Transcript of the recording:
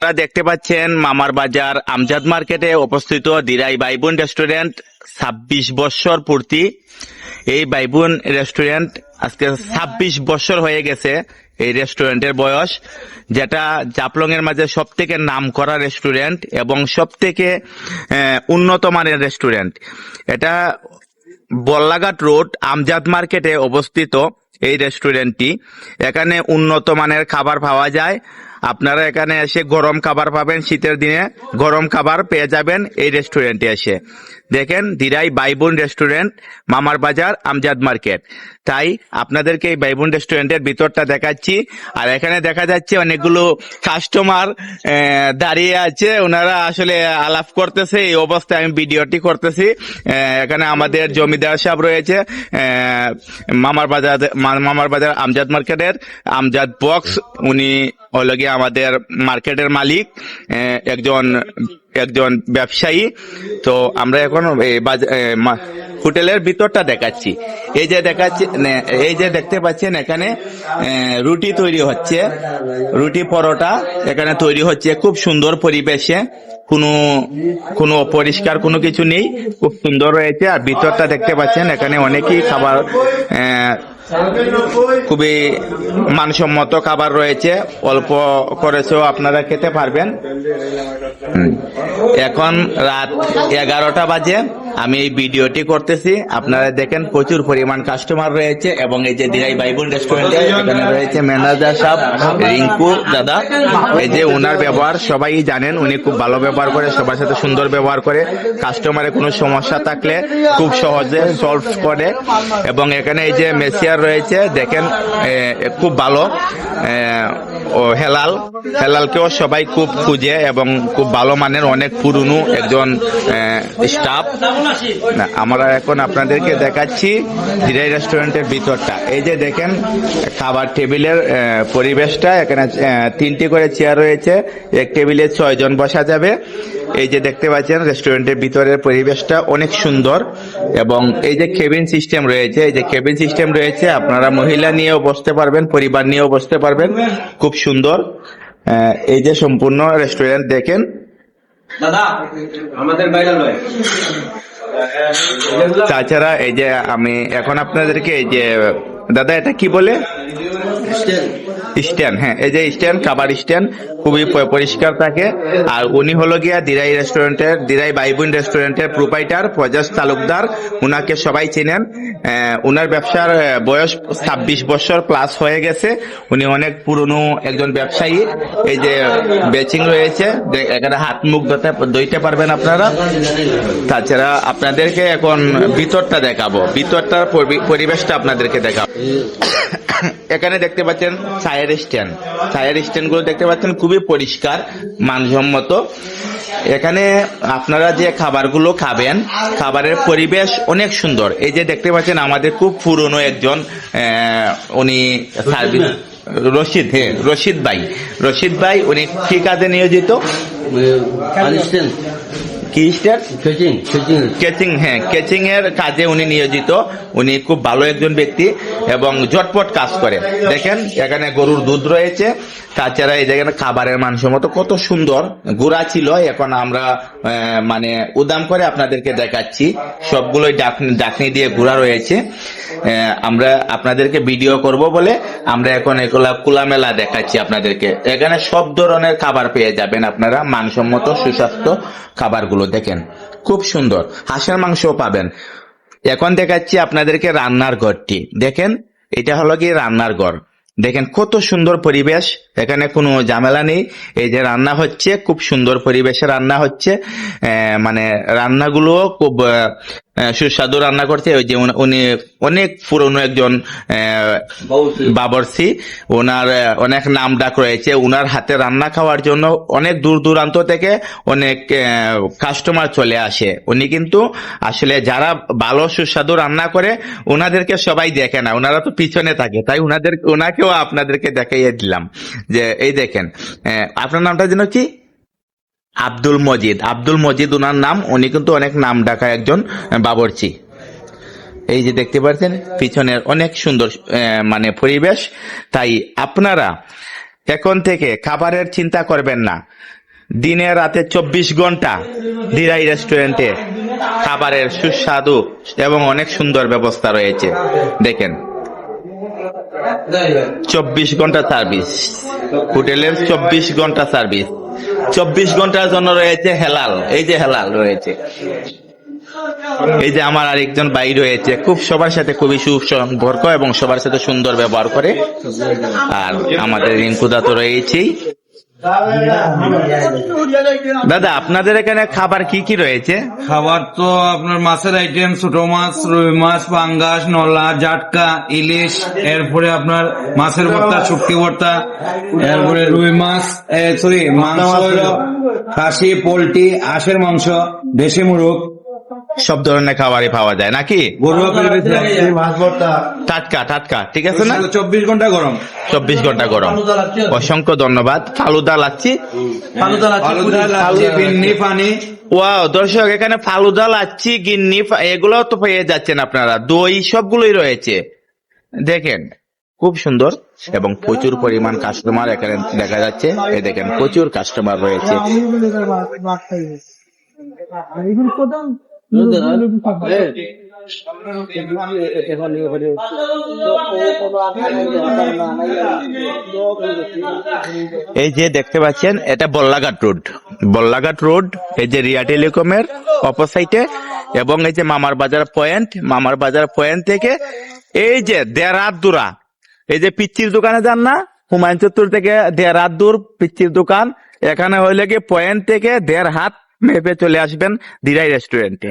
আপনারা দেখতে পাচ্ছেন মামার বাজার আমজাদ মার্কেটে অবস্থিত দিরাই বাইবুন রেস্টুরেন্ট ছাব্বিশ বছর পূর্তি। এই বাইবুন রেস্টুরেন্ট আজকে ছাব্বিশ বছর হয়ে গেছে এই রেস্টুরেন্টের বয়স, যেটা জাপলং এর মাঝে সব থেকে নাম করা রেস্টুরেন্ট এবং সব থেকে উন্নত মানের রেস্টুরেন্ট। এটা বল্লাঘাট রোড, আমজাদ মার্কেটে অবস্থিত এই রেস্টুরেন্টটি। এখানে উন্নত মানের খাবার পাওয়া যায়। আপনারা এখানে এসে গরম খাবার পাবেন শীতের দিনে। গরম খাবার পেয়ে যাবেন এই রেস্টুরেন্টে এসে। দেখেন, দিরাই বাইবুন রেস্টুরেন্ট মামার বাজার, আমজাদ মার্কেট। তাই আপনাদেরকে এই বাইবুন রেস্টুরেন্টের ভিতরটা দেখাচ্ছি। আর এখানে দেখা যাচ্ছে অনেকগুলো কাস্টমার দাঁড়িয়ে আছে। ওনারা আসলে আলাপ করতেছে, এই অবস্থায় আমি ভিডিওটি করতেছি। এখানে আমাদের জমিদার সাহেব রয়েছে। মামার বাজার মামার বাজার আমজাদ মার্কেটের। আমজাদ বক্স উনি হলো গিয়ে আমাদের মার্কেটের মালিক একজন একজন ব্যবসায়ী। তো আমরা এখন হোটেলের ভিতরটা দেখাচ্ছি। এই যে দেখাচ্ছি এই যে দেখতে পাচ্ছেন এখানে রুটি তৈরি হচ্ছে। রুটি পরোটা এখানে তৈরি হচ্ছে খুব সুন্দর পরিবেশে। কোনো কোনো অপরিষ্কার কোনো কিছু নেই। খুব সুন্দর রয়েছে আর ভিতরটা দেখতে পাচ্ছেন এখানে অনেকেই খাবার খুবই মানসম্মত খাবার রয়েছে। অল্প করেছেও আপনারা খেতে পারবেন। এখন রাত এগারোটা বাজে। আমি এই ভিডিওটি করতেছি। আপনারা দেখেন প্রচুর পরিমাণ কাস্টমার রয়েছে এবং এই যে দিরাই বাইবুল রেস্টুরেন্টে এখানে রয়েছে ম্যানেজার সাহেব, রিঙ্কু দাদা। এই যে ওনার ব্যবহার, সবাই জানেন, উনি খুব ভালো ব্যবহার করে, সবার সাথে সুন্দর ব্যবহার করে। কাস্টমারের কোনো সমস্যা থাকলে খুব সহজে সলভ করে। এবং এখানে এই যে মেসিয়ার রয়েছে, দেখেন খুব ভালো ও হেলাল। হেলালকেও সবাই খুব খুঁজে এবং খুব ভালো মানের, অনেক পুরনো একজন স্টাফ না আমরা এখন আপনাদেরকে দেখাচ্ছি জিরাই রেস্টুরেন্টের ভিতরটা। এই যে দেখেন খাবার টেবিলের আহ, পরিবেশটা এখানে আহ, তিনটি করে চেয়ার রয়েছে এক টেবিলে ছয় জন বসা যাবে। এই যে দেখতে পাচ্ছেন রেস্টুরেন্টের ভিতরের পরিবেশটা অনেক সুন্দর এবং এই যে কেবিন সিস্টেম রয়েছে এই যে কেবিন সিস্টেম রয়েছে আপনারা মহিলা নিয়েও বসতে পারবেন পরিবার নিয়েও বসতে পারবেন খুব সুন্দর। আহ, এই যে সম্পূর্ণ রেস্টুরেন্ট দেখেন। দাদা আমাদের বাইরে নয়। তাছাড়া এই যে আমি এখন আপনাদেরকে এই যে দাদা এটা কি বলে? স্ট্যান্ড হ্যাঁ এই যে স্ট্যান্ড খাবার স্ট্যান্ড খুবই পরিষ্কার থাকে। আর উনি হলো গিয়া দিরাই রেস্টুরেন্টের, দিরাই বাইবুন রেস্টুরেন্টের প্রোপাইটার প্রজাস তালুকদার। উনাকে সবাই চিনেন। উনার ব্যবসার বয়স ছাব্বিশ বছর প্লাস হয়ে গেছে। উনি অনেক পুরনো একজন ব্যবসায়ী। এই যে বেচিং রয়েছে এখানে হাত মুখ ধুতে ধুইতে পারবেন আপনারা। তাছাড়া আপনাদেরকে এখন ভিতরটা দেখাবো। ভিতরটার পরিবেশটা আপনাদেরকে দেখাবো। এখানে দেখতে পাচ্ছেন চায়ের স্ট্যান্ড। চায়ের স্ট্যান্ডগুলো দেখতে পাচ্ছেন খুবই পরিষ্কার, মানসম্মত। এখানে আপনারা যে খাবারগুলো খাবেন, খাবারের পরিবেশ অনেক সুন্দর। এই যে দেখতে পাচ্ছেন, আমাদের খুব পুরনো একজন উনি সার্ভিস রশিদ হ্যাঁ রশিদ ভাই। রশিদ ভাই, উনি কি কাজে নিয়োজিত? আলিস্টেন কি স্ট্যান্ড কোচিং হ্যাঁ কেচিং এর কাজে উনি নিয়োজিত। উনি খুব ভালো একজন ব্যক্তি এবং ঝটপট কাজ করে। দেখেন এখানে গরুর দুধ রয়েছে। তাছাড়া এই দেখেন খাবারের মানসম্মত কত সুন্দর। গুড়া ছিল এখন আমরা মানে উদাম করে আপনাদেরকে দেখাচ্ছি। সবগুলোই ডাকনি দিয়ে গুড়া রয়েছে। আমরা আপনাদেরকে ভিডিও করব বলে আমরা এখন এগুলা খোলামেলা দেখাচ্ছি আপনাদেরকে। এখানে সব ধরনের খাবার পেয়ে যাবেন আপনারা। মানসম্মত সুস্বাস্থ্য খাবারগুলো দেখেন, খুব সুন্দর। হাঁসের মাংসও পাবেন। এখন দেখাচ্ছি আপনাদেরকে রান্নার ঘরটি। দেখেন, এটা হলো কি রান্নার ঘর। দেখেন, কত সুন্দর পরিবেশ। এখানে কোনো ঝামেলা নেই। এই যে রান্না হচ্ছে, খুব সুন্দর পরিবেশে রান্না হচ্ছে। মানে রান্নাগুলো খুব সুস্বাদু রান্না করছে। ওই যে উনি- অনেক পুরনো একজন বাবরসি ওনার অনেক নাম ডাক রয়েছে। ওনার হাতে রান্না খাওয়ার জন্য অনেক দূর দূরান্ত থেকে অনেক কাস্টমার চলে আসে। উনি কিন্তু আসলে যারা ভালো সুস্বাদু রান্না করে ওনাদেরকে সবাই দেখে না। ওনারা তো পিছনে থাকে। তাই ওনাদের ওনাকেও আপনাদেরকে দেখাইয়ে দিলাম। যে এই দেখেন আহ, আপনার নামটা যেন কি? আব্দুল মজিদ। আব্দুল মজিদ ওনার নাম, উনি কিন্তু অনেক নাম ডাকা একজন বাবরচি। এই যে দেখতে পাচ্ছেন, পিছনের অনেক সুন্দর মানে পরিবেশ। তাই আপনারা এখন থেকে খাবারের চিন্তা করবেন না। দিনে রাতে চব্বিশ ঘণ্টা দিরাই রেস্টুরেন্টে খাবারের সুস্বাদু এবং অনেক সুন্দর ব্যবস্থা রয়েছে। দেখেন, চব্বিশ ঘণ্টা সার্ভিস। হোটেলের চব্বিশ ঘণ্টা সার্ভিস। চব্বিশ ঘণ্টার জন্য রয়েছে হেলাল। এই যে হেলাল রয়েছে। এই যে আমার আরেকজন ভাই রয়েছে, খুব সবার সাথে খুবই সুসম্পর্ক এবং সবার সাথে সুন্দর ব্যবহার করে। আর আমাদের রিঙ্কুদা তো রয়েছেই। দাদা, আপনাদের এখানে খাবার কি কি রয়েছে? খাবার তো আপনার মাছের আইটেম ছোট মাছ, রুই মাছ, পাঙ্গাস, নলা, জাটকা, ইলিশ, এরপরে আপনার মাছের ভর্তা, শুটকি ভর্তা, এরপরে রুই মাছ সরি মাংস খাসি, পোলট্রি আশের মাংস, দেশি মুরগ। সব ধরনের খাবারই পাওয়া যায় নাকি? টাটকা টাটকা ঠিক আছে না? চব্বিশ ঘণ্টা গরম। চব্বিশ ঘণ্টা গরম। অসংখ্য ধন্যবাদ। ফালুদা লাচ্ছি পানি ওয়াও দর্শক এখানে ফালুদা লাচ্ছি গিন্নি এগুলো তো পেয়ে যাচ্ছেন আপনারা। দই সবগুলোই রয়েছে। দেখেন খুব সুন্দর এবং প্রচুর পরিমাণ কাস্টমার এখানে দেখা যাচ্ছে। এই দেখেন প্রচুর কাস্টমার রয়েছে। এই যে দেখতে পাচ্ছেন এটা বল্লাঘাট রোড। বল্লাঘাট রোড এই যে রিয়া টেলিকমের অপোসাইটে এবং এই যে মামার বাজার পয়েন্ট মামার বাজার পয়েন্ট থেকে এই যে দেড় দূরা। এই যে পিচ্চির দোকানে যান না হুমায়ুন চত্বর থেকে দেড় হাত দূর পিচ্চির দোকান। এখানে হইলে কি পয়েন্ট থেকে দেড় হাত মেপে চলে আসবেন দিরাই রেস্টুরেন্টে